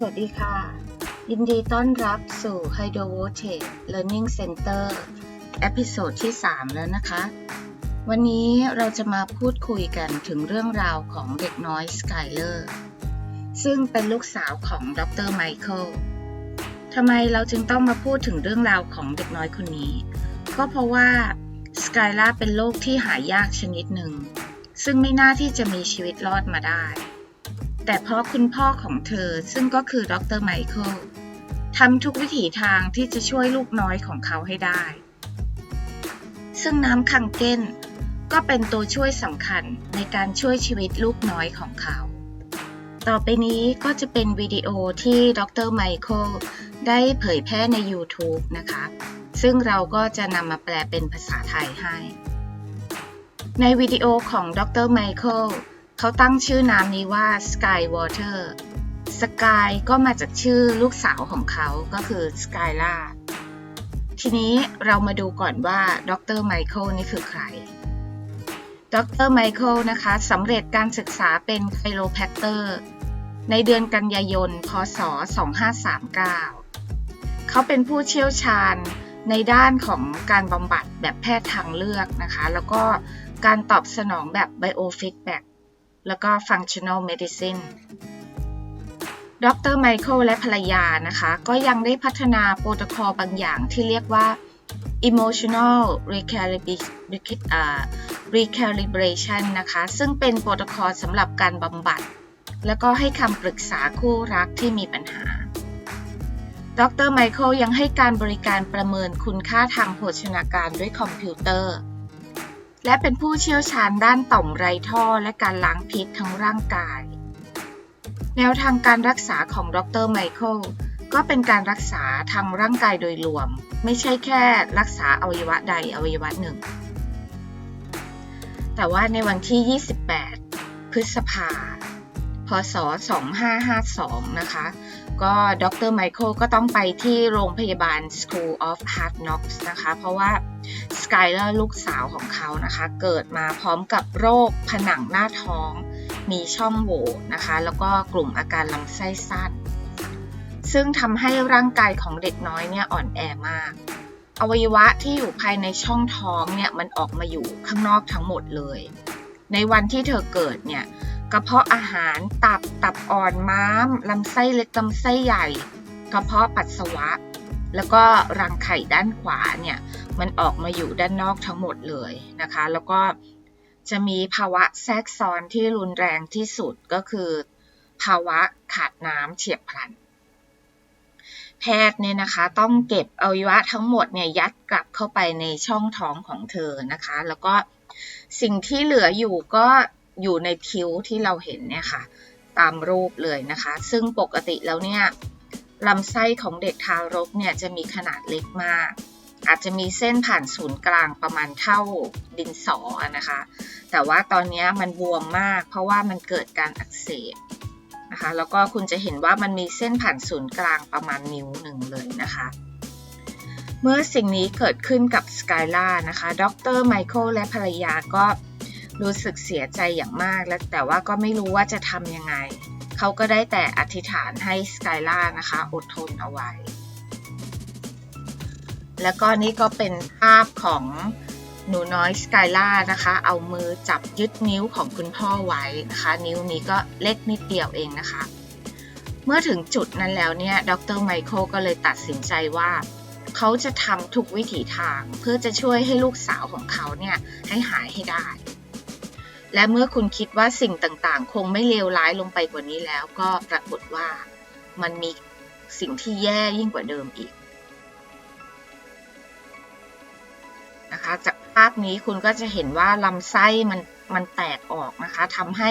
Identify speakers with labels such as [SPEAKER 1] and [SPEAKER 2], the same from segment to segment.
[SPEAKER 1] สวัสดีค่ะ ยินดีต้อนรับสู่ Hydro Voltage Learning Center เอพิโซดที่ 3 แล้วนะคะ วันนี้เราจะมาพูดคุยกันถึงเรื่องราวของเด็กน้อยสกายเลอร์ซึ่งเป็นลูกสาวของดรไมเคิลทำไมเราจึงต้องมาพูดถึงเรื่องราวของเด็กน้อยคนนี้ ก็เพราะว่าสกายล่าเป็นโรคที่หายากชนิดหนึ่ง ซึ่งไม่น่าที่จะมีชีวิตรอดมาได้ แต่เพราะคุณพ่อของเธอซึ่งก็คือดรไมเคิลทำทุกวิถีทางที่จะช่วยลูกน้อยของเขาให้ได้ ซึ่งน้ำคังเก้นก็เป็นตัวช่วยสำคัญในการช่วยชีวิตลูกน้อยของเขา ต่อไปนี้ก็จะเป็นวิดีโอที่ดรไมเคิลได้เผยแพร่ใน YouTube นะคะ ซึ่งเราก็จะนำมาแปลเป็นภาษาไทยให้ ในวิดีโอของดรไมเคิล เขาตั้งชื่อน้ำนี้ว่า Sky Water Sky ก็มาจากชื่อลูกสาวของเขาก็คือ Skyla ทีนี้เรามาดูก่อนว่าดรไมเคิลนี่คือใคร ดรไมเคิลนะคะสำเร็จการศึกษาเป็นไคโรแพคเตอร์ ในเดือนกันยายน พศ 2539 เขาเป็นผู้เชี่ยวชาญในด้านของการบำบัดแบบแพทย์ทางเลือกนะคะ แล้วก็การตอบสนองแบบ biofeedback แล้วก็ functional medicine ดรไมเคิลและภรรยานะคะ ก็ยังได้พัฒนาโปรโตคอลบางอย่างที่เรียกว่า emotional recalibration อ่า recalibration นะคะ ซึ่งเป็นโปรโตคอลสำหรับการบำบัด แล้วก็ให้คำปรึกษาคู่รักที่มีปัญหา ดรไมเคิลยังให้การบริการประเมินคุณค่าทางโภชนาการด้วยคอมพิวเตอร์ และเป็นผู้เชี่ยวชาญด้านต่อมไรท่อและการล้างพิษทั้งร่างกาย แนวทางการรักษาของดรไมเคิลก็เป็นการรักษาทางร่างกายโดยรวม ไม่ใช่แค่รักษาอวัยวะใดอวัยวะหนึ่ง แต่ว่าในวันที่ 28 พฤษภา พศ 2552 นะคะ ก็ดรไมเคิลก็ต้องไปที่โรงพยาบาล School of Hard Knocks นะคะ เพราะว่าสกายเลอร์ลูกสาวของเขานะคะ เกิดมาพร้อมกับโรคผนังหน้าท้อง มีช่องโหว่นะคะ แล้วก็กลุ่มอาการลำไส้สั้น ซึ่งทำให้ร่างกายของเด็กน้อยเนี่ยอ่อนแอมาก อวัยวะที่อยู่ภายในช่องท้องเนี่ยมันออกมาอยู่ข้างนอกทั้งหมดเลย ในวันที่เธอเกิดเนี่ย ระเพาะอาหารตับตับอ่อนม้าม ลำไส้เล็กลำไส้ใหญ่ กระเพาะปัสสาวะ แล้วก็รังไข่ด้านขวาเนี่ยมันออกมาอยู่ด้านนอกทั้งหมดเลยนะคะ แล้วก็จะมีภาวะแทรกซ้อนที่รุนแรงที่สุดก็คือ ภาวะขาดน้ำเฉียบพลัน แพทย์เนี่ยนะคะต้องเก็บอวัยวะทั้งหมดเนี่ยยัดกลับเข้าไปในช่องท้องของเธอนะคะ แล้วก็สิ่งที่เหลืออยู่ก็ อยู่ในคิ้วที่เราเห็นเนี่ยค่ะ ตามรูปเลยนะคะ ซึ่งปกติแล้วเนี่ยลำไส้ของเด็กทารกเนี่ยจะมีขนาดเล็กมาก อาจจะมีเส้นผ่านศูนย์กลางประมาณเท่าดินสอนะคะ แต่ว่าตอนนี้มันบวมมาก เพราะว่ามันเกิดการอักเสบนะคะ แล้วก็คุณจะเห็นว่ามันมีเส้นผ่านศูนย์กลางประมาณนิ้วหนึ่งเลยนะคะ เมื่อสิ่งนี้เกิดขึ้นกับสกายล่านะคะ ดรไมเคิลและภรรยาก็ รู้สึกเสียใจอย่างมากและแต่ว่าก็ไม่รู้ว่าจะทำยังไง เขาก็ได้แต่อธิษฐานให้สกายล่านะคะ อดทนเอาไว้ แล้วก็นี่ก็เป็นภาพของหนูน้อยสกายล่านะคะ เอามือจับยึดนิ้วของคุณพ่อไว้นะคะ นิ้วนี้ก็เล็กนิดเดียวเองนะคะ เมื่อถึงจุดนั้นแล้วเนี่ยดรไมเคิลก็เลยตัดสินใจว่าเขาจะทำทุกวิถีทางเพื่อจะช่วยให้ลูกสาวของเขาเนี่ยให้หายให้ได้ และเมื่อคุณคิดว่าสิ่งต่างๆ คงไม่เลวร้ายลงไปกว่านี้แล้ว ก็ปรากฏว่ามันมีสิ่งที่แย่ยิ่งกว่าเดิมอีกนะคะจากภาพนี้คุณก็จะเห็นว่าลำไส้มันมันแตกออกนะคะทำให้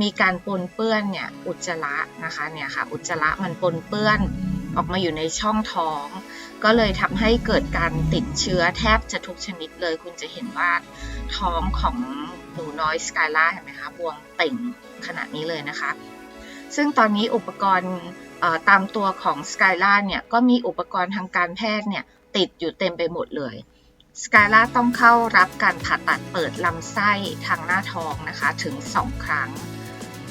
[SPEAKER 1] มีการปนเปื้อนเนี่ยอุจจาระนะคะเนี่ยค่ะอุจจาระมันปนเปื้อนออกมาอยู่ในช่องท้อง ก็เลยทำให้เกิดการติดเชื้อแทบจะทุกชนิดเลย คุณจะเห็นว่าท้องของ หนูน้อยสกายล่าเห็นไหมคะบวมเต่งขนาดนี้เลยนะคะ ซึ่งตอนนี้อุปกรณ์ตามตัวของสกายล่าเนี่ยก็มีอุปกรณ์ทางการแพทย์เนี่ยติดอยู่เต็มไปหมดเลยสกายล่าต้องเข้ารับการผ่าตัดเปิดลำไส้ทางหน้าท้องนะคะถึง 2 ครั้ง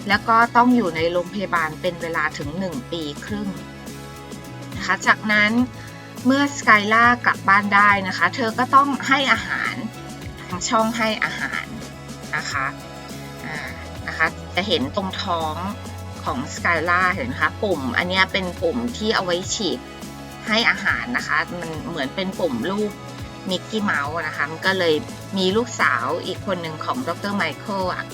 [SPEAKER 1] แล้วก็ต้องอยู่ในโรงพยาบาลเป็นเวลาถึง 1 ปีครึ่งนะคะจากนั้นเมื่อสกายล่ากลับบ้านได้นะคะ เธอก็ต้องให้อาหารทางช่องให้อาหาร นะคะอ่านะคะจะเห็นตรงท้องของสกายล่าเห็นไหมคะปุ่ม อันนี้เป็นปุ่มที่เอาไว้ฉีดให้อาหารนะคะ มันเหมือนเป็นปุ่มรูปมิกกี้เมาส์นะคะมันก็เลยมีลูกสาวอีกคนหนึ่งของดรไมเคิลอะ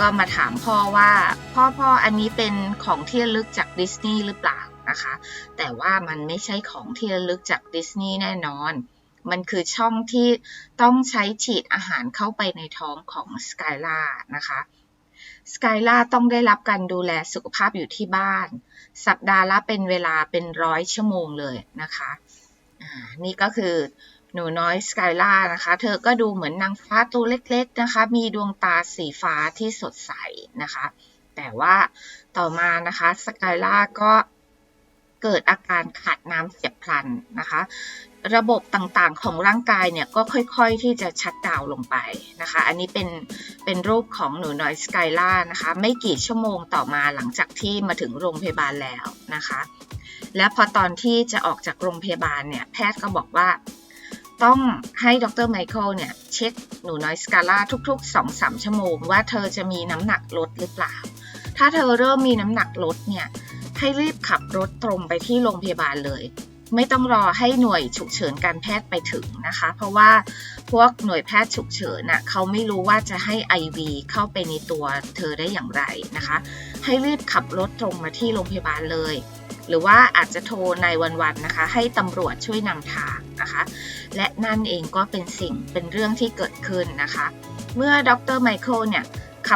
[SPEAKER 1] ก็มาถามพ่อว่าพ่อพ่ออันนี้เป็นของที่ระลึกจากดิสนีย์หรือเปล่านะคะ แต่ว่ามันไม่ใช่ของที่ระลึกจากดิสนีย์แน่นอน มันคือช่องที่ต้องใช้ฉีดอาหารเข้าไปในท้องของสกายล่านะคะสกายล่าต้องได้รับการดูแลสุขภาพอยู่ที่บ้าน สัปดาห์ละเป็นเวลาเป็นร้อยชั่วโมงเลยนะคะนี่ก็คือหนูน้อยสกายล่านะคะ เธอก็ดูเหมือนนางฟ้าตัวเล็กๆนะคะ มีดวงตาสีฟ้าที่สดใสนะคะ แต่ว่าต่อมานะคะสกายล่าก็เกิดอาการขาดน้ำเสียบพลันนะคะ ระบบต่างๆของร่างกายเนี่ยก็ค่อยๆที่จะชัดดาวลงไปนะคะ อันนี้เป็นเป็นรูปของหนูน้อยสกายล่านะคะ ไม่กี่ชั่วโมงต่อมาหลังจากที่มาถึงโรงพยาบาลแล้วนะคะ และพอตอนที่จะออกจากโรงพยาบาลเนี่ยแพทย์ก็บอกว่า ต้องให้ดรไมเคิลเนี่ยเช็คหนูน้อยสกาล่าทุกๆ 2-3 ชั่วโมง ว่าเธอจะมีน้ำหนักลดหรือเปล่า ถ้าเธอเริ่มมีน้ำหนักลดเนี่ยให้รีบขับรถตรงไปที่โรงพยาบาลเลย ไม่ต้องรอให้หน่วยฉุกเฉินการแพทย์ไปถึงนะคะ เพราะว่าพวกหน่วยแพทย์ฉุกเฉินน่ะเขาไม่รู้ว่าจะให้ IV เข้าไปในตัวเธอได้อย่างไรนะคะ ให้รีบขับรถตรงมาที่โรงพยาบาลเลย หรือว่าอาจจะโทรในวันๆนะคะ ให้ตำรวจช่วยนำทางนะคะ และนั่นเองก็เป็นสิ่งเป็นเรื่องที่เกิดขึ้นนะคะ เมื่อดรไมเคิลเนี่ย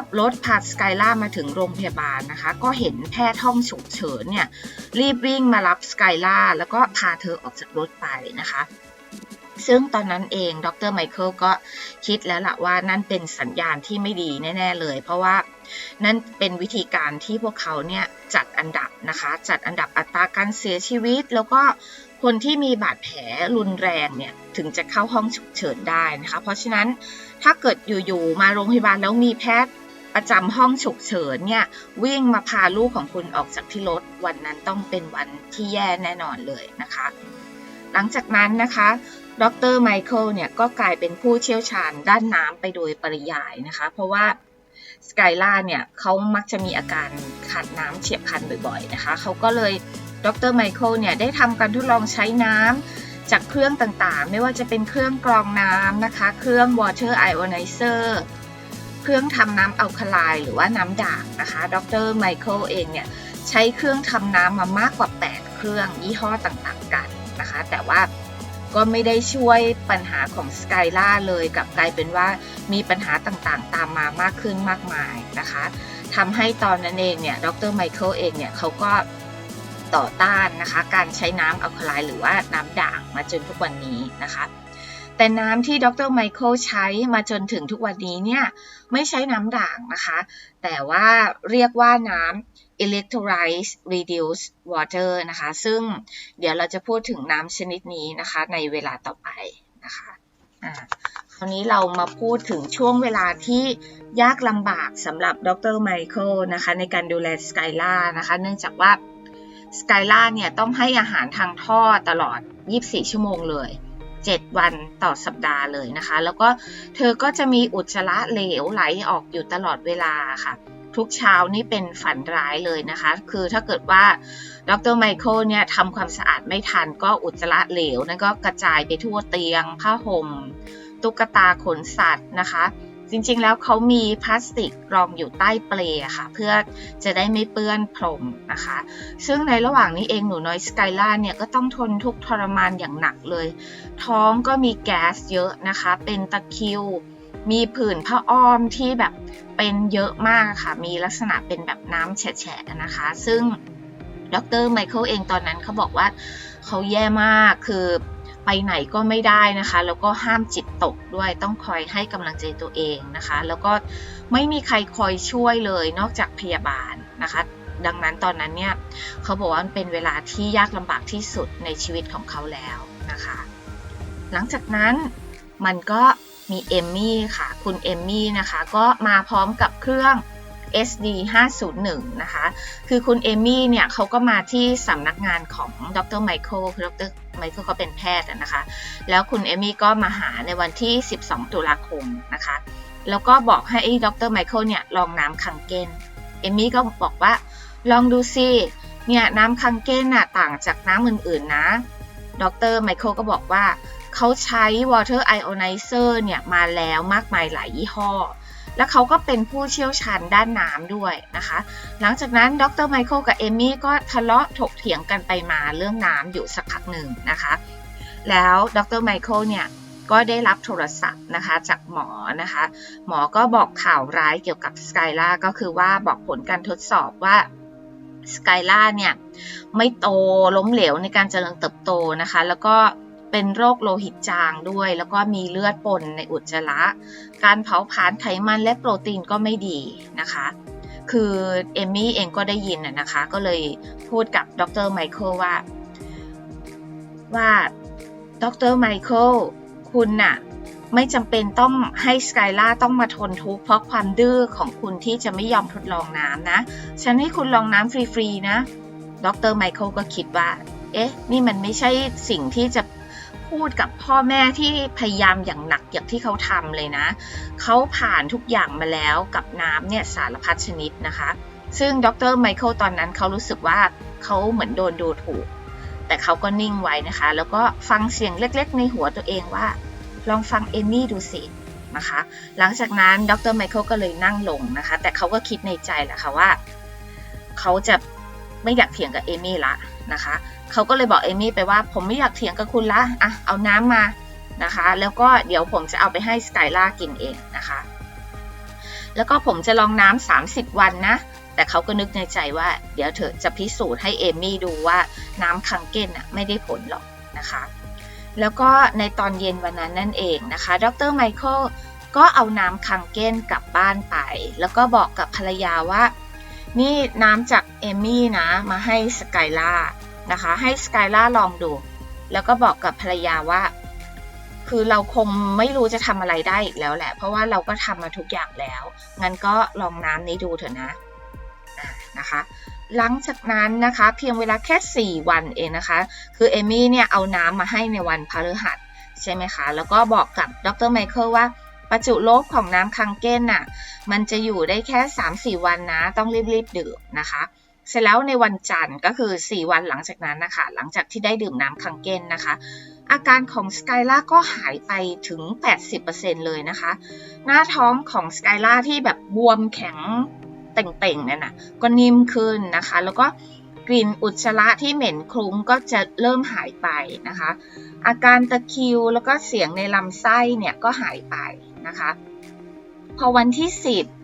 [SPEAKER 1] ขับรถพาสกายล่ามาถึงโรงพยาบาลนะคะ ก็เห็นแพทย์ห้องฉุกเฉินเนี่ยรีบวิ่งมารับสกายล่าแล้วก็พาเธอออกจากรถไปนะคะ ซึ่งตอนนั้นเองดรไมเคิลก็คิดแล้วล่ะว่านั่นเป็นสัญญาณที่ไม่ดีแน่ ๆ เลย เพราะว่านั่นเป็นวิธีการที่พวกเขาเนี่ยจัดอันดับนะคะ จัดอันดับอัตราการเสียชีวิต แล้วก็คนที่มีบาดแผลรุนแรงเนี่ยถึงจะเข้าห้องฉุกเฉินได้นะคะ เพราะฉะนั้นถ้าเกิดอยู่ๆมาโรงพยาบาลแล้วมีแพทย์ ประจำห้องฉุกเฉินเนี่ยวิ่งมาพาลูกของคุณออกจากที่รถวันนั้นต้องเป็นวันที่แย่แน่นอนเลยนะคะ หลังจากนั้นนะคะดรไมเคิลเนี่ยก็กลายเป็นผู้เชี่ยวชาญด้านน้ำไปโดยปริยายนะคะ เพราะว่าสกายล่าเนี่ยเขามักจะมีอาการขาดน้ำเฉียบพลันบ่อยๆนะคะเขาก็เลยดรไมเคิลเนี่ยได้ทำการทดลองใช้น้ำจากเครื่องต่างๆ ไม่ว่าจะเป็นเครื่องกรองน้ำนะคะ เครื่อง water ionizer เครื่องทำน้ำอัลคาไลหรือว่าน้ำด่างนะคะ ดรไมเคิลเองเนี่ยใช้เครื่องทำน้ำมามากกว่า 8 เครื่องยี่ห้อต่างๆกันนะคะ แต่ว่าก็ไม่ได้ช่วยปัญหาของสกายล่าเลยกับกลายเป็นว่ามีปัญหาต่างๆ ตามมามากขึ้นมากมายนะคะทำให้ตอนนั้นเองเนี่ยดรไมเคิลเองเนี่ยเขาก็ต่อต้านนะคะ การใช้น้ำอัลคาไลหรือว่าน้ำด่างมาจนทุกวันนี้นะคะ แต่น้ำที่ดรไมเคิลใช้มาจนถึงทุกวันนี้เนี่ยไม่ใช้น้ำด่างนะคะ แต่ว่าเรียกว่าน้ำ electrolyte reduced water นะคะ ซึ่งเดี๋ยวเราจะพูดถึงน้ำชนิดนี้นะคะในเวลาต่อไปนะคะอ่าคราวนี้เรามาพูดถึงช่วงเวลาที่ยากลำบากสำหรับดรไมเคิลนะคะในการดูแลสกายล่านะคะ เนื่องจากว่าสกายล่าเนี่ยต้องให้อาหารทางท่อตลอด 24 ชั่วโมงเลย 7 วันต่อสัปดาห์เลยนะคะ แล้วก็เธอก็จะมีอุจจาระเหลวไหลออกอยู่ตลอดเวลาค่ะ ทุกเช้านี่เป็นฝันร้ายเลยนะคะ คือถ้าเกิดว่าดรไมเคิลเนี่ยทำความสะอาดไม่ทันก็อุจจาระเหลวนั่นก็กระจายไปทั่วเตียง ผ้าห่ม ตุ๊กตาขนสัตว์นะคะ จริงๆ แล้วเขามีพลาสติกรองอยู่ใต้เปลค่ะ เพื่อจะได้ไม่เปื้อนพรมนะคะ ซึ่งในระหว่างนี้เองหนูน้อยสกายล่าเนี่ยก็ต้องทนทุกทรมานอย่างหนักเลย ท้องก็มีแก๊สเยอะนะคะ เป็นตะคิว มีผื่นผ้าอ้อมที่แบบเป็นเยอะมากค่ะ มีลักษณะเป็นแบบน้ำแฉะๆนะคะ ซึ่งดรไมเคิลเองตอนนั้นเขาบอกว่าเขาแย่มากคือ ไปไหนก็ไม่ได้นะคะ แล้วก็ห้ามจิตตกด้วยต้องคอยให้กำลังใจตัวเองนะคะ แล้วก็ไม่มีใครคอยช่วยเลยนอกจากพยาบาลนะคะ ดังนั้นตอนนั้นเนี่ยเขาบอกว่ามันเป็นเวลาที่ยากลำบากที่สุดในชีวิตของเขาแล้วนะคะ หลังจากนั้นมันก็มีเอมมี่ค่ะ คุณเอมมี่นะคะ ก็มาพร้อมกับเครื่อง SD 501นะคะ คือคุณเอมี่เนี่ยเขาก็มาที่สำนักงานของดรไมเคิลคือดรไมเคิลเขาเป็นแพทย์นะคะ แล้วคุณเอมี่ก็มาหาในวันที่ 12 ตุลาคมนะคะ แล้วก็บอกให้ดรไมเคิลเนี่ยลองน้ำคังเกน เอมี่ก็บอกว่าลองดูสิ เนี่ยน้ำคังเกนน่ะต่างจากน้ำอื่นๆนะ ดรไมเคิลก็บอกว่าเขาใช้ water ionizer เนี่ยมาแล้วมากมายหลายยี่ห้อ และเขาก็เป็นผู้เชี่ยวชาญด้านน้ำด้วยนะคะ หลังจากนั้นดรไมเคิลกับเอมี่ก็ทะเลาะถกเถียงกันไปมาเรื่องน้ำอยู่สักพักหนึ่งนะคะ แล้วดรไมเคิลเนี่ยก็ได้รับโทรศัพท์นะคะจากหมอนะคะ หมอก็บอกข่าวร้ายเกี่ยวกับสกายล่าก็คือว่าบอกผลการทดสอบว่าสกายล่าเนี่ยไม่โตล้มเหลวในการเจริญเติบโตนะคะ แล้วก็ เป็นโรคโลหิตจางด้วย แล้วก็มีเลือดปนในอุจจาระ การเผาผลาญไขมันและโปรตีนก็ไม่ดีนะคะ คือเอมมี่เองก็ได้ยินนะนะคะ ก็เลยพูดกับดรไมเคิลว่า ว่าดรไมเคิลคุณน่ะไม่จำเป็นต้องให้สกายล่าต้องมาทนทุกข์เพราะความดื้อของคุณที่จะไม่ยอมทดลองน้ำนะ ฉันให้คุณลองน้ำฟรี ๆ นะ ดรไมเคิลก็คิดว่า เอ๊ะ นี่มันไม่ใช่สิ่งที่จะ พูดกับพ่อแม่ที่พยายามอย่างหนักอย่างที่เขาทำเลยนะ เขาผ่านทุกอย่างมาแล้วกับน้ำเนี่ยสารพัดชนิดนะคะ ซึ่งดรไมเคิลตอนนั้นเขารู้สึกว่าเขาเหมือนโดนดูถูก แต่เขาก็นิ่งไว้นะคะ แล้วก็ฟังเสียงเล็กๆ ในหัวตัวเองว่า ลองฟังเอมี่ดูสินะคะ หลังจากนั้นดรไมเคิลก็เลยนั่งลงนะคะ แต่เขาก็คิดในใจแหละค่ะว่า เขาจะไม่อยากเถียงกับเอมี่ละนะคะ เขาก็เลยบอกเอมี่ไปว่าผมไม่อยากเถียงกับคุณละอะเอาน้ำมานะคะ แล้วก็เดี๋ยวผมจะเอาไปให้สกายล่ากินเองนะคะ แล้วก็ผมจะลองน้ำ30 วันนะ แต่เขาก็นึกในใจว่า เดี๋ยวเธอจะพิสูจน์ให้เอมี่ดูว่าน้ำคังเก้นอะไม่ได้ผลหรอกนะคะ แล้วก็ในตอนเย็นวันนั้นนั่นเองนะคะ ดรไมเคิลก็เอาน้ำคังเก้นกลับบ้านไป แล้วก็บอกกับภรรยาว่า นี่น้ำจากเอมี่นะ มาให้สกายล่า นะคะ ให้สกายล่าลองดู แล้วก็บอกกับภรรยาว่า คือเราคงไม่รู้จะทำอะไรได้อีกแล้วแหละ เพราะว่าเราก็ทำมาทุกอย่างแล้ว งั้นก็ลองน้ำนี้ดูเถอะนะนะคะ หลังจากนั้นนะคะเพียงเวลาแค่ 4 วันเองนะคะ คือเอมี่เนี่ยเอาน้ำมาให้ในวันพฤหัสใช่ไหมคะ แล้วก็บอกกับดรไมเคิลว่าประจุลบของน้ำคังเก้นน่ะ มันจะอยู่ได้แค่ 3-4 วันนะ ต้องรีบๆดื่มนะคะ เสร็จแล้วในวันจันทร์ก็คือ 4 วันหลังจากนั้นนะคะ หลังจากที่ได้ดื่มน้ำคังเก้นนะคะ อาการของสกายล่าก็หายไปถึง 80%เลยนะคะ หน้าท้องของสกายล่าที่แบบบวมแข็งเต่งๆนั่นน่ะก็นิ่มขึ้นนะคะ แล้วก็กลิ่นอุจจาระที่เหม็นคลุ้งก็จะเริ่มหายไปนะคะ อาการตะคิวแล้วก็เสียงในลำไส้เนี่ยก็หายไปนะคะ พอวันที่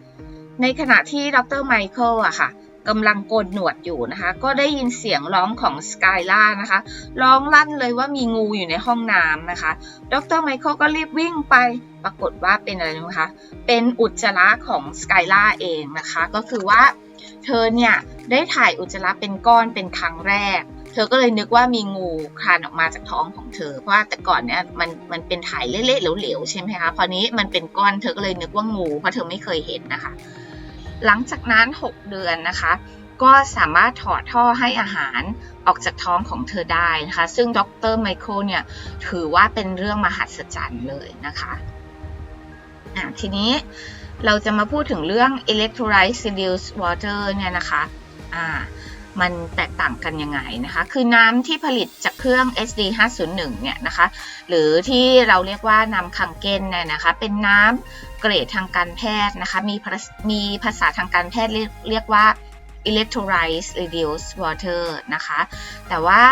[SPEAKER 1] 10 ในขณะที่ดรไมเคิลอะค่ะ กำลังโกนหนวดอยู่นะคะ ก็ได้ยินเสียงร้องของสกายล่านะคะ ร้องลั่นเลยว่ามีงูอยู่ในห้องน้ำนะคะ ดรไมเคิลก็รีบวิ่งไป ปรากฏว่าเป็นอะไรรู้ไหมคะ เป็นอุจจาระของสกายล่าเองนะคะ ก็คือว่าเธอเนี่ยได้ถ่ายอุจจาระเป็นก้อนเป็นครั้งแรก เธอก็เลยนึกว่ามีงูคลานออกมาจากท้องของเธอ เพราะว่าแต่ก่อนเนี่ยมันมันเป็นถ่ายเละๆเหลวๆใช่ไหมคะ พอนี้มันเป็นก้อนเธอก็เลยนึกว่างูเพราะเธอไม่เคยเห็นนะคะ หลังจากนั้น 6 เดือนนะคะ ก็สามารถถอดท่อให้อาหารออกจากท้องของเธอได้นะคะ ซึ่งดรไมเคิลเนี่ยถือว่าเป็นเรื่องมหัศจรรย์เลยนะคะอะทีนี้เราจะมาพูดถึงเรื่อง electrolyte reduced water เนี่ยนะคะอ่ามันแตกต่างกันยังไงนะคะ คือน้ำที่ผลิตจากเครื่อง SD 501เนี่ยนะคะ หรือที่เราเรียกว่าน้ำคังเกนเนี่ยนะคะ เป็นน้ำ เกรดทางการแพทย์นะคะ มีมีภาษาทางการแพทย์เรียกเรียกว่า electrolyte reduced water นะคะ แต่ว่า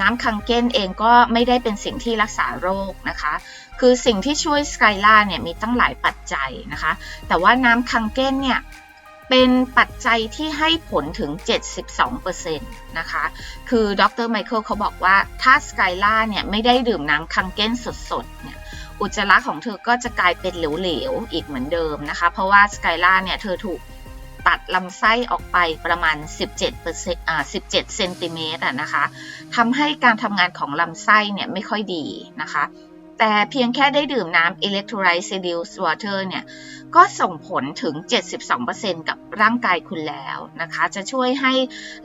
[SPEAKER 1] น้ำคังเก้นเองก็ไม่ได้เป็นสิ่งที่รักษาโรคนะคะ คือสิ่งที่ช่วยสกายล่าเนี่ยมีตั้งหลายปัจจัยนะคะ แต่ว่าน้ำคังเก้นเนี่ยเป็นปัจจัยที่ให้ผลถึง 72%นะคะ คือดรไมเคิลเขาบอกว่าถ้าสกายล่าเนี่ยไม่ได้ดื่มน้ำคังเก้นสดๆเนี่ย อุจจาระของเธอก็จะกลายเป็นเหลวๆอีกเหมือนเดิมนะคะ เพราะว่าสกายล่าเนี่ยเธอถูกตัดลำไส้ออกไปประมาณ 17%อ่า17เซนติเมตรอะนะคะทำให้การทำงานของลำไส้เนี่ยไม่ค่อยดีนะคะ แต่เพียงแค่ได้ดื่มน้ำ electrolyte reduced water เนี่ยก็ส่งผลถึง 72%กับร่างกายคุณแล้วนะคะ จะช่วยให้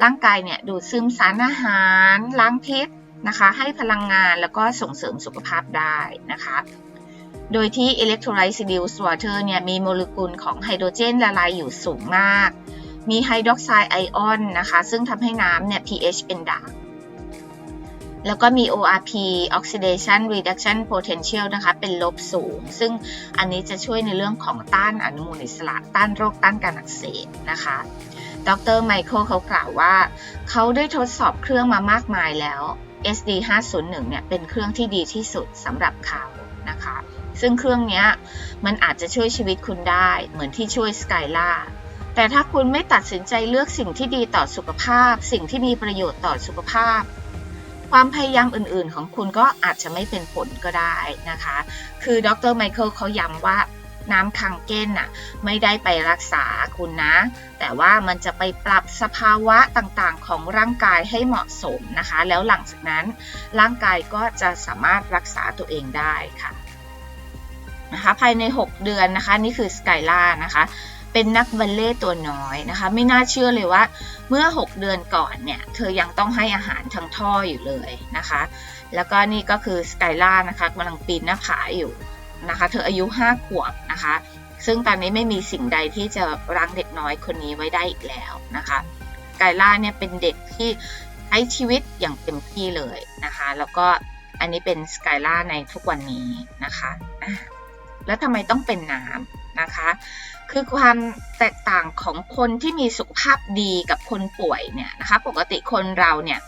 [SPEAKER 1] ร่างกายเนี่ยดูดซึมสารอาหาร ล้างพิษ นะคะ ให้พลังงานแล้วก็ส่งเสริมสุขภาพได้นะคะ โดยที่ electrolyte reduced water เนี่ยมีโมเลกุลของไฮโดรเจนละลายอยู่สูงมาก มีไฮดรอกไซด์ไอออนนะคะ ซึ่งทำให้น้ำเนี่ย pH เป็นด่างแล้วก็มี ORP oxidation reduction potential นะคะ เป็นลบสูง ซึ่งอันนี้จะช่วยในเรื่องของต้านอนุมูลอิสระ ต้านโรคต้านการอักเสบนะคะ ดรไมเคิลเขากล่าวว่า เขาได้ทดสอบเครื่องมามากมายแล้ว SD 501เนี่ยเป็นเครื่องที่ดีที่สุดสำหรับเขานะคะ ซึ่งเครื่องนี้มันอาจจะช่วยชีวิตคุณได้เหมือนที่ช่วยสกายล่าแต่ถ้าคุณไม่ตัดสินใจเลือกสิ่งที่ดีต่อสุขภาพ สิ่งที่มีประโยชน์ต่อสุขภาพ ความพยายามอื่นๆ ของคุณก็อาจจะไม่เป็นผลก็ได้นะคะ คือดรไมเคิลเขาย้ำว่า น้ำคังเก้นน่ะไม่ได้ไปรักษาคุณนะ แต่ว่ามันจะไปปรับสภาวะต่างๆ ของร่างกายให้เหมาะสมนะคะ แล้วหลังจากนั้นร่างกายก็จะสามารถรักษาตัวเองได้ค่ะนะคะภายใน 6 เดือนนะคะนี่คือสกายล่านะคะเป็นนักบัลเล่ต์ตัวน้อยนะคะไม่น่าเชื่อเลยว่าเมื่อ 6 เดือนก่อนเนี่ยเธอยังต้องให้อาหารทางท่ออยู่เลยนะคะ แล้วก็นี่ก็คือสกายล่านะคะกำลังปีนหน้าผาอยู่ นะคะ เธออายุ 5 ขวบนะคะ ซึ่งตอนนี้ไม่มีสิ่งใดที่จะรั้งเด็กน้อยคนนี้ไว้ได้อีกแล้วนะคะกายล่าเนี่ยเป็นเด็กที่ใช้ชีวิตอย่างเต็มที่เลยนะคะ แล้วก็อันนี้เป็นสกายล่าในทุกวันนี้นะคะแล้วทำไมต้องเป็นน้ำนะคะ คือความแตกต่างของคนที่มีสุขภาพดีกับคนป่วยเนี่ยนะคะ ปกติคนเราเนี่ย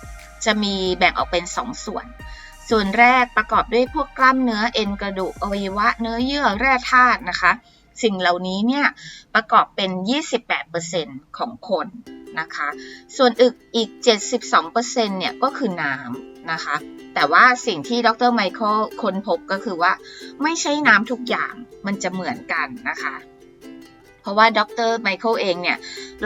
[SPEAKER 1] จะมีแบ่งออกเป็น 2ส่วน ส่วนแรกประกอบด้วยพวกกล้ามเนื้อเอ็นกระดูกอวัยวะเนื้อเยื่อแร่ธาตุนะคะ สิ่งเหล่านี้เนี่ยประกอบเป็น 28%ของคนนะคะ ส่วนอึกอีก 72%เนี่ยก็คือน้ำนะคะ แต่ว่าสิ่งที่ดรไมเคิลค้นพบก็คือว่า ไม่ใช่น้ำทุกอย่างมันจะเหมือนกันนะคะ เพราะว่าดรไมเคิลเองเนี่ย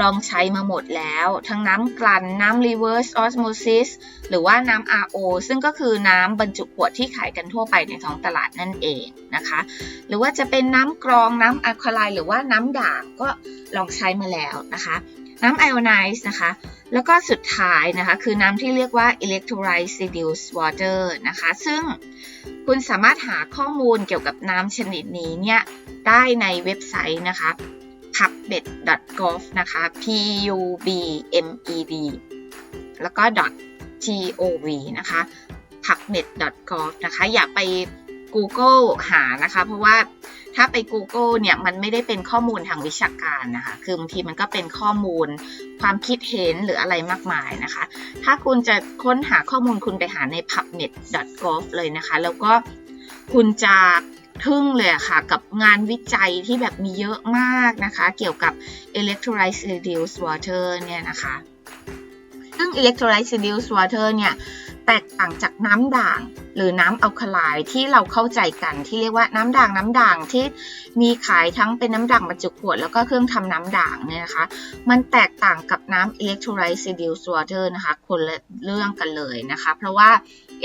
[SPEAKER 1] ลองใช้มาหมดแล้ว ทั้งน้ำกลั่นน้ำ reverse osmosis หรือว่าน้ำ RO ซึ่งก็คือน้ำบรรจุขวดที่ขายกันทั่วไปในท้องตลาดนั่นเองนะคะ หรือว่าจะเป็นน้ำกรองน้ำอะคาไลหรือว่าน้ำด่างก็ลองใช้มาแล้วนะคะ น้ำไอออนไนซ์นะคะแล้วก็สุดท้ายนะคะคือน้ำที่เรียกว่า electrolyte reduced water นะคะ ซึ่งคุณสามารถหาข้อมูลเกี่ยวกับน้ำชนิดนี้เนี่ยได้ในเว็บไซต์นะคะ pubmed.gov นะคะ p u b m e d แล้วก็ .gov นะคะ pubmed.gov นะคะ อย่าไป Google หานะคะ เพราะว่าถ้าไป Google เนี่ยมันไม่ได้เป็นข้อมูลทางวิชาการนะคะ คือบางทีมันก็เป็นข้อมูลความคิดเห็นหรืออะไรมากมายนะคะ ถ้าคุณจะค้นหาข้อมูลคุณไปหาใน pubmed.gov เลยนะคะ แล้วก็คุณจะ ทึ่งเลยค่ะกับงานวิจัยที่แบบมีเยอะมากนะคะ เกี่ยวกับ electrolyte reduced water เนี่ยนะคะ ซึ่ง electrolyte reduced water เนี่ยแตกต่างจากน้ำด่างหรือน้ำอัลคาไลน์ที่เราเข้าใจกันที่เรียกว่าน้ำด่างน้ำด่างที่มีขายทั้งเป็นน้ำด่างบรรจุขวด แล้วก็เครื่องทำน้ำด่างเนี่ยนะคะ มันแตกต่างกับน้ำ electrolyte reduced water นะคะ คนละเรื่องกันเลยนะคะ เพราะว่า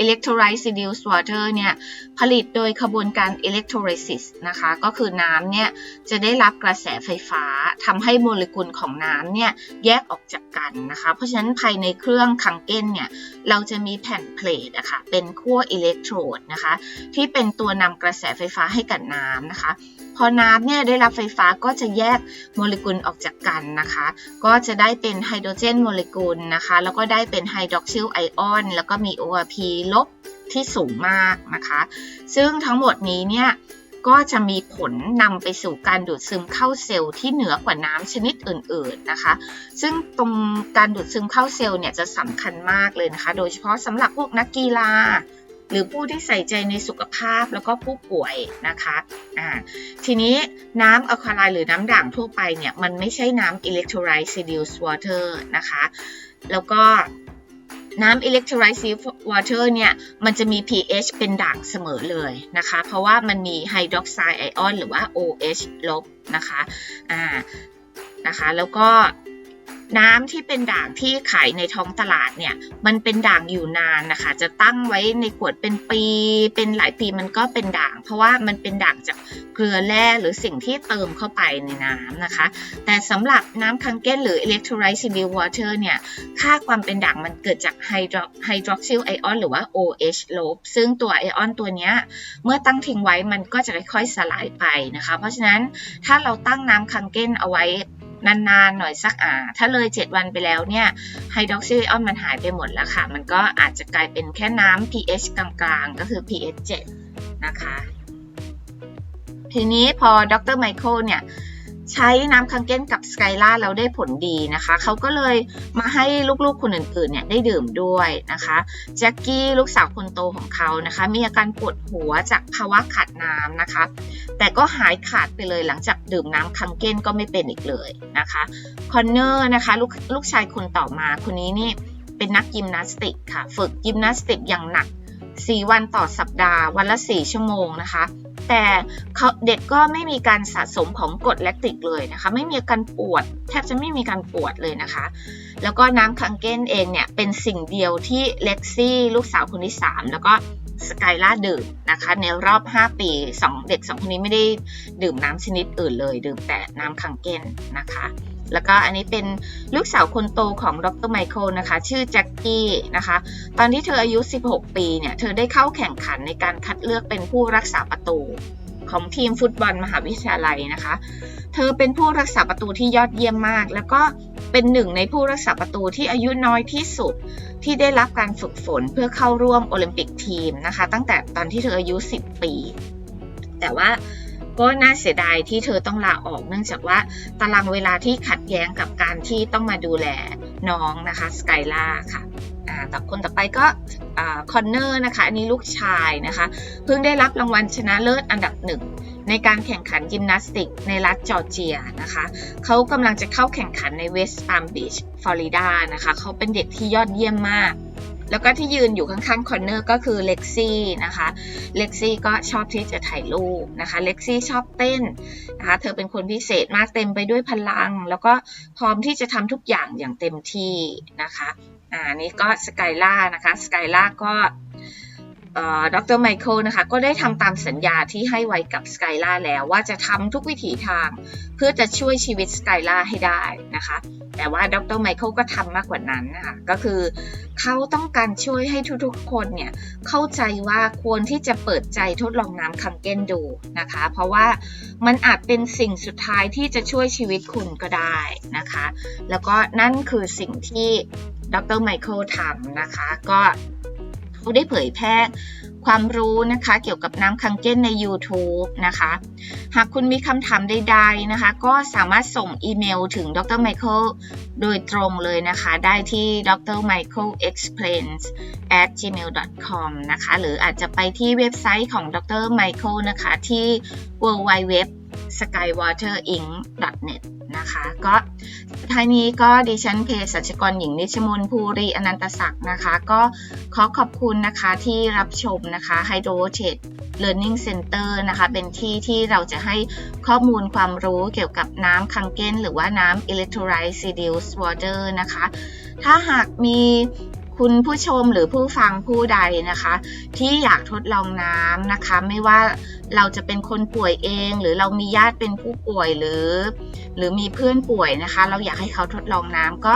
[SPEAKER 1] electrolyte reduced water เนี่ยผลิตโดยขบวนการ electrolysis นะคะก็คือน้ำเนี่ยจะได้รับกระแสไฟฟ้าทำให้โมเลกุลของน้ำเนี่ยแยกออกจากกันนะคะเพราะฉะนั้นภายในเครื่องคังเก้นเนี่ยเราจะมีแผ่นเพลทอะคะเป็นขั้วอิเล็กโทรดนะคะที่เป็นตัวนำกระแสไฟฟ้าให้กับน้ำนะคะพอน้ำเนี่ยได้รับไฟฟ้าก็จะแยกโมเลกุลออกจากกันนะคะ ก็จะได้เป็นไฮโดรเจนโมเลกุลนะคะ แล้วก็ได้เป็นไฮดรอกซิลไอออน แล้วก็มี ORP ลบที่สูงมากนะคะ ซึ่งทั้งหมดนี้เนี่ยก็จะมีผลนำไปสู่การดูดซึมเข้าเซลล์ที่เหนือกว่าน้ำชนิดอื่นๆนะคะ ซึ่งตรงการดูดซึมเข้าเซลล์เนี่ยจะสำคัญมากเลยนะคะ โดยเฉพาะสำหรับพวกนักกีฬา หรือผู้ที่ใส่ใจในสุขภาพแล้วก็ผู้ป่วยนะคะอ่าทีนี้น้ำอะคาไลหรือน้ำด่างทั่วไปเนี่ยมันไม่ใช่น้ำ electrolyte reduced water นะคะ แล้วก็ น้ำ electrolyte water เนี่ยมันจะมี pH เป็นด่างเสมอเลยนะคะ เพราะว่ามันมีไฮดรอกไซด์ไอออนหรือว่า OH ลบนะคะอ่านะคะแล้วก็ น้ำที่เป็นด่างที่ขายในท้องตลาดเนี่ย มันเป็นด่างอยู่นานนะคะ จะตั้งไว้ในขวดเป็นปี เป็นหลายปีมันก็เป็นด่าง เพราะว่ามันเป็นด่างจากเกลือแร่หรือสิ่งที่เติมเข้าไปในน้ำนะคะ แต่สำหรับน้ำคังเก้นหรือ electrolyte still water เนี่ย ค่าความเป็นด่างมันเกิดจากไฮโดรไฮดรอกซิลไอออนหรือว่า OH ลบซึ่งตัวไอออนตัวเนี้ยเมื่อตั้งทิ้งไว้มันก็จะค่อยๆสลายไปนะคะ เพราะฉะนั้นถ้าเราตั้งน้ำคังเก้นเอาไว้ นานๆหน่อยสักอ่า ถ้าเลย 7 วันไปแล้วเนี่ยไฮดรอกซิไอออนมันหายไปหมดแล้วค่ะ มันก็อาจจะกลายเป็นแค่น้ำ pH กลางๆ ก็คือ pH 7 นะคะ ทีนี้พอดรไมเคิลเนี่ย ใช้น้ำคังเก้นกับสกายล่าแล้วได้ผลดีนะคะ เขาก็เลยมาให้ลูกๆคนอื่นๆเนี่ยได้ดื่มด้วยนะคะแจ็คกี้ลูกสาวคนโตของเขานะคะ มีอาการปวดหัวจากภาวะขาดน้ำนะคะ แต่ก็หายขาดไปเลยหลังจากดื่มน้ำคังเก้นก็ไม่เป็นอีกเลยนะคะคอนเนอร์นะคะลูกลูกชายคนต่อมาคนนี้นี่เป็นนักยิมนาสติกค่ะ ฝึกยิมนาสติกอย่างหนัก 4 วันต่อสัปดาห์ วันละ 4 ชั่วโมงนะคะ แต่เด็กก็ไม่มีการสะสมของกรดแลคติกเลยนะคะ ไม่มีการปวด แทบจะไม่มีการปวดเลยนะคะ แล้วก็น้ำคังเก้นเองเนี่ยเป็นสิ่งเดียวที่เล็กซี่ลูกสาวคนที่ 3 แล้วก็สกายล่าดื่มนะคะ ในรอบ 5 ปีสองเด็ก 2 คนนี้ไม่ได้ดื่มน้ำชนิดอื่นเลย ดื่มแต่น้ำคังเก้นนะคะ แล้วก็อันนี้เป็นลูกสาวคนโตของดรไมเคิลนะคะ ชื่อแจ็คกี้นะคะ ตอนที่เธออายุ 16 ปีเนี่ย เธอได้เข้าแข่งขันในการคัดเลือกเป็นผู้รักษาประตูของทีมฟุตบอลมหาวิทยาลัยนะคะ เธอเป็นผู้รักษาประตูที่ยอดเยี่ยมมาก แล้วก็เป็นหนึ่งในผู้รักษาประตูที่อายุน้อยที่สุด ที่ได้รับการฝึกฝนเพื่อเข้าร่วมโอลิมปิกทีมนะคะ ตั้งแต่ตอนที่เธออายุ 10 ปี แต่ว่า ก็น่าเสียดายที่เธอต้องลาออก เนื่องจากว่าตารางเวลาที่ขัดแย้งกับการที่ต้องมาดูแลน้องนะคะสกายล่าค่ะต่อคนต่อไปก็คอนเนอร์นะคะอันนี้ลูกชายนะคะ เพิ่งได้รับรางวัลชนะเลิศอันดับหนึ่งในการแข่งขันยิมนาสติกในรัฐจอร์เจียนะคะ เขากำลังจะเข้าแข่งขันในเวสต์ปาล์มบีชฟลอริดานะคะ เขาเป็นเด็กที่ยอดเยี่ยมมาก แล้วก็ที่ยืนอยู่ข้างๆคอนเนอร์ก็คือเล็กซี่นะคะเล็กซี่ก็ชอบที่จะถ่ายรูปนะคะเล็กซี่ชอบเต้นนะคะเธอเป็นคนพิเศษมากเต็มไปด้วยพลัง แล้วก็พร้อมที่จะทำทุกอย่างอย่างเต็มที่นะคะอ่านี่ก็สกายล่านะคะสกายล่าก็ ดรไมเคิลนะคะก็ได้ทำตามสัญญาที่ให้ไว้กับสกายล่าแล้วว่าจะทำทุกวิถีทาง เพื่อจะช่วยชีวิตสกายล่าให้ได้นะคะ แต่ว่าดรไมเคิลก็ทำมากกว่านั้นนะคะก็คือเขาต้องการช่วยให้ทุกๆคนเนี่ยเข้าใจว่าควรที่จะเปิดใจทดลองน้ำคังเก้นดูนะคะ เพราะว่ามันอาจเป็นสิ่งสุดท้ายที่จะช่วยชีวิตคุณก็ได้นะคะ แล้วก็นั่นคือสิ่งที่ดรไมเคิลทำนะคะก็ เขาได้เผยแพร่ความรู้นะคะเกี่ยวกับน้ำคังเก้นใน YouTube นะคะ หากคุณมีคำถามใดๆนะคะ ก็สามารถส่งอีเมลถึงดรไมเคิลโดยตรงเลยนะคะ ได้ที่ dr michael explains at gmail com นะคะ หรืออาจจะไปที่เว็บไซต์ของดรไมเคิลนะคะ ที่ www skywaterinc.net นะคะ ก็ท้ายนี้ก็ดิฉันเพศสัชกรหญิงนิชมนภูริอนันตศักดิ์นะคะ ก็ขอขอบคุณนะคะที่รับชมนะคะ Hydro t a d e Learning Center นะคะ เป็นที่ที่เราจะให้ข้อมูลความรู้เกี่ยวกับน้ำคังเก้น หรือว่าน้ำ Electrolyte Reduced Water นะคะ ถ้าหากมี คุณผู้ชมหรือผู้ฟังผู้ใดนะคะ ที่อยากทดลองน้ำนะคะ ไม่ว่าเราจะเป็นคนป่วยเอง หรือเรามีญาติเป็นผู้ป่วยหรือ หรือมีเพื่อนป่วยนะคะ เราอยากให้เขาทดลองน้ำก็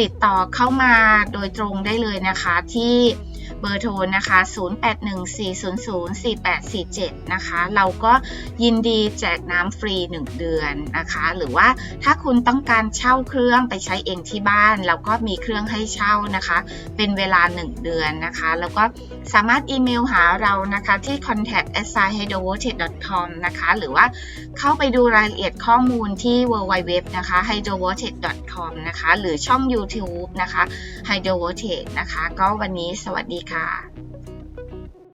[SPEAKER 1] ติดต่อเข้ามาโดยตรงได้เลยนะคะที่ เบอร์โทรนะคะ 0814004847 นะคะ เราก็ยินดีแจกน้ำฟรี 1 เดือนนะคะ หรือว่าถ้าคุณต้องการเช่าเครื่องไปใช้เองที่บ้านเราก็มีเครื่องให้เช่านะคะ เป็นเวลา 1 เดือนนะคะ แล้วก็สามารถอีเมลหาเรานะคะที่ contact a s s i h y d r o v o t e com นะคะ หรือว่าเข้าไปดูรายละเอียดข้อมูลที่ www นะคะ h y d r o v o t e com นะคะ หรือช่อง YouTube นะคะ h y d r o v o t e นะคะ ก็วันนี้สวัสดีดีค่ะ